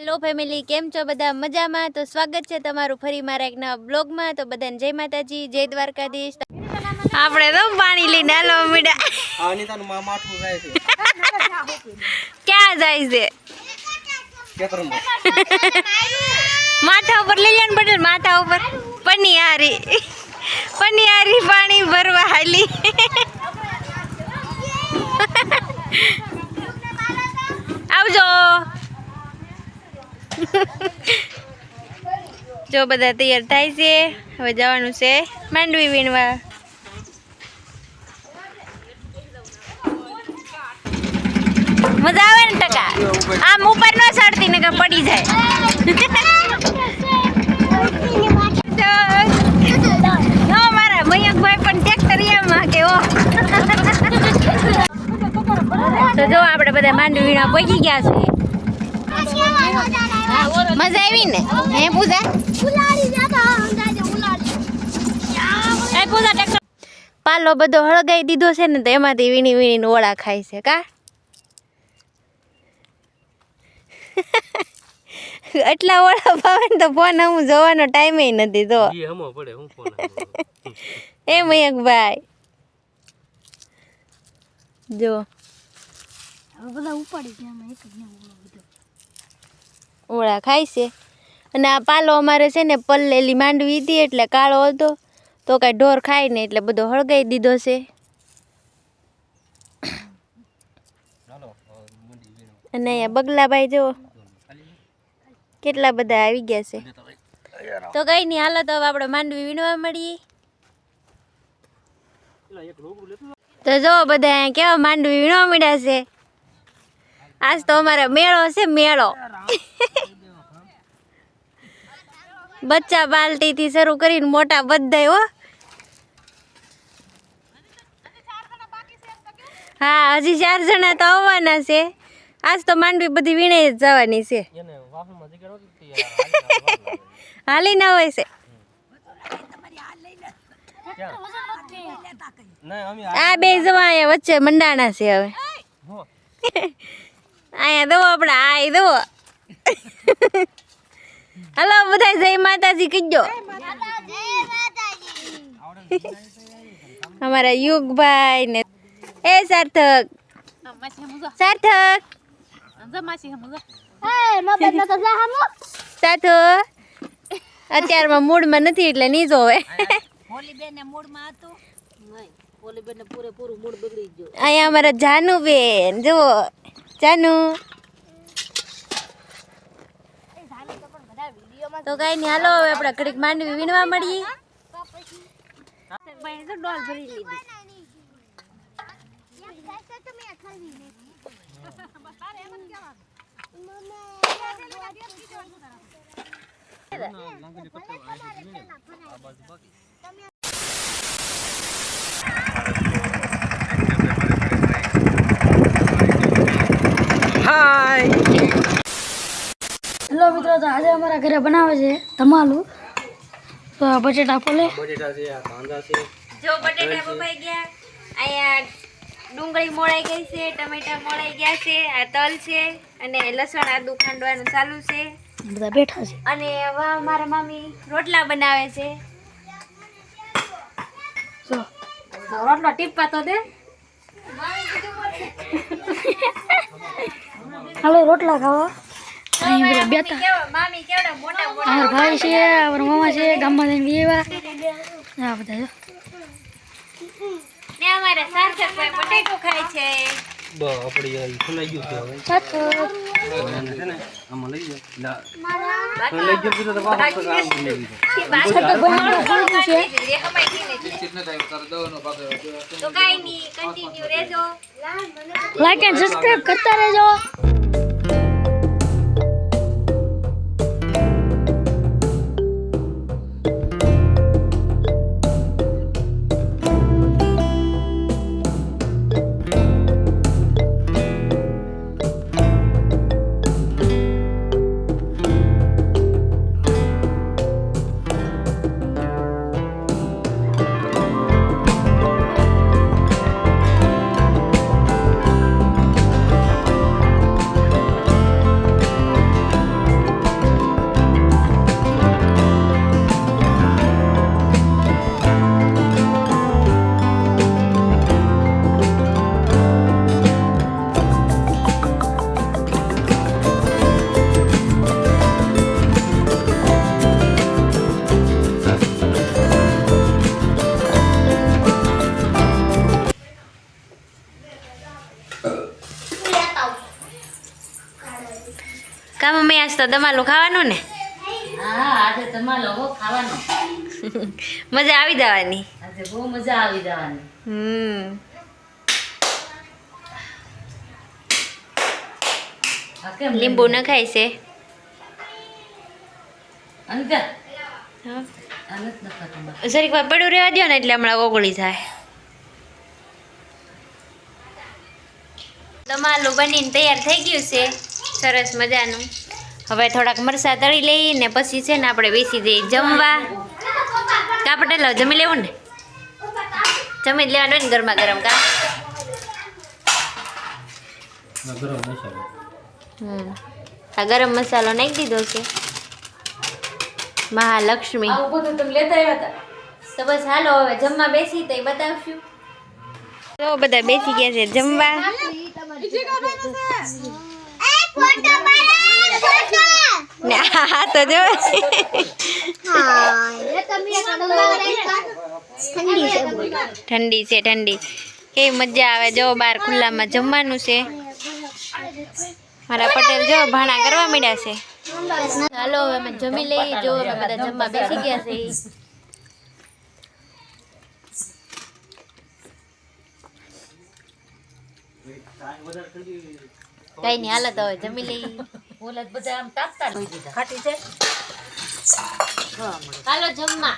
Hello family કેમ છો બધા? મજામાં? તો સ્વાગત છે તમારું ફરી મારા એક નવા બ્લોગમાં. તો બધાને જય માતાજી જય દ્વારકાધીશ. આપણે તો પાણી લઈને હાલો મીડા અનિતાનું મા માથું જાય છે. ક્યાં જાય છે? માથા ઉપર લઈ જાય પટેલ માથા ઉપર. પનિયારી પનિયારી પાણી ભરવા હાલી. આવજો. જો બધા તૈયાર થાય છે. હવે જવાનું છે માંડવી વીણવા. મજા આવે ને ટકા. આમ ઉપર ન ચડતી ને કે પડી જાય. મારા મયંકભાઈ પણ ટ્રેક્ટર એમાં કે ઓ તો જો આપણે બધા માંડવી વીણા પહોંચી ગયા છે મજા આવી ને હે પૂજા? એ પાલો બધો હળગાઈ દીધો છે ને તો એમાંથી વીણી વીણીને ઓળા ખાય છે કા? એટલા ઓળા ભાવે ને તો ફોન હું જોવાનો ટાઈમે નથી તો ઈ હમો પડે હું ફોન એ મયંકભાઈ જો. ઓળા ખાય છે. અને આ પાલો અમારે છે ને પલ્લેલી માંડવી હતી એટલે કાળો હતો. તો કાંઈ ઢોર ખાય ને એટલે બધો હળગાઈ દીધો છે. અને અહીંયા બગલાભાઈ જો કેટલા બધા આવી ગયા છે. તો કઈ નહીં, હાલો તો હવે આપણે માંડવી વીણવા મળીએ. તો જો બધા કેવા માંડવી વીણવા મળ્યા છે. આજ તો અમારે મેળો છે, મેળો. બચ્ચા બાલટીથી શરૂ કરીને મોટા બધા હો. હા હજી ચાર જણા તો આવવાના છે. આજ તો માંડવી બધી વીણે જ જવાની છે. હાલી ના હોય. છે. આ બે જવા અહીંયા વચ્ચે મંડાણા છે હવે. અહીંયા દો આપણે આ દો. હલો બધા જય માતાજી કીજો અમારા યુગભાઈ ને એ સાર્થક. સાર્થક. સાર્થક. અત્યારમાં મૂડમાં નથી એટલે નહીં જોવે. અહીંયા અમારા જાનુબેન જુઓ. જાનુ. તો કઈ નહીં હાલો હવે આપણે ઘડીક માંડવી વીણવા મળીએ હાય હેલો મિત્રો તો આજે અમારા ઘરે બનાવે છે ધમાલું. તો આ બટેટા પોલે બટેટા છે આ કાંદા છે. જો બટેટા બફાઈ ગયા. અહીંયા ડુંગળી મોળાઈ ગઈ છે ટમેટા મોળાઈ ગયા છે આ તલ છે અને લસણ આદુ ખાંડવાનું ચાલુ છે. બધા બેઠા છે. અને વા મારા મામી રોટલા બનાવે છે. જો. તો રોટલો ટીપવા તો દે. હાલો રોટલા ખાવા. અહીં બેઠા. કેવા? મામી કેવડા? મોટા મોટા? અમારા ભાઈ છે અમારા મામા છે ગામમાં જઈને બેવા આ બધા જો. ને અમારા સાર્થકભાઈ બટેટો ખાય છે. બ આપડી આ ખુલાઈ ગયું છે હવે. છે ને આમાં લઈ જાઓ લઈ ગયો તો પાછો તો આમ લઈ લીધો તો કાંઈ નહીં કન્ટિન્યુ રહેજો. લાઈક એન્ડ સબસ્ક્રાઇબ કરતા રહેજો. મમ્મી આજ તો તમારું ખાવાનું ને? હા આજે તમારો હો ખાવાનો. મજા આવી જવાની. આજે બહુ મજા આવી જવાની. હમ. લીંબુ ન નખાય છે? મારે. જરીક વાર પડ્યું રહેવા દો ને એટલે હમણાં ઓગળી જાય. તમારું બનીને તૈયાર થઈ ગયું છે? સરસ મજાનું. હવે થોડાક મરસા તળી લઈએ ને પછી છે ને આપણે બેસી જઈએ જમવા. કા પટેલ જમી લેવું ને? જમી લેવાનું હોય ને ગરમા ગરમ કા? હમ. આ ગરમ મસાલો નાખી દીધો છે. મહાલક્ષ્મી. તમે લેતા આવ્યા હતા? તો બસ હાલો હવે જમવા બેસી તો બતાવશું. તો બધા બેસી ગયા છે જમવા. ને આ તો જો. ઠંડી છે, ઠંડી. એ મજા આવે જો બહાર ખુલ્લામાં જમવાનું છે. મારા પટેલ જો ભાણા કરવા માંડ્યા છે. ચાલો હવે અમે જમી લઈએ. જો અમે બધા જમવા બેસી ગયા છે. કઈ નહીં હાલત હવે જમી લઈ ઓલા જ બધા આમ તાપતા લઈ દીધા ખાટી છે? હાલો જમવા.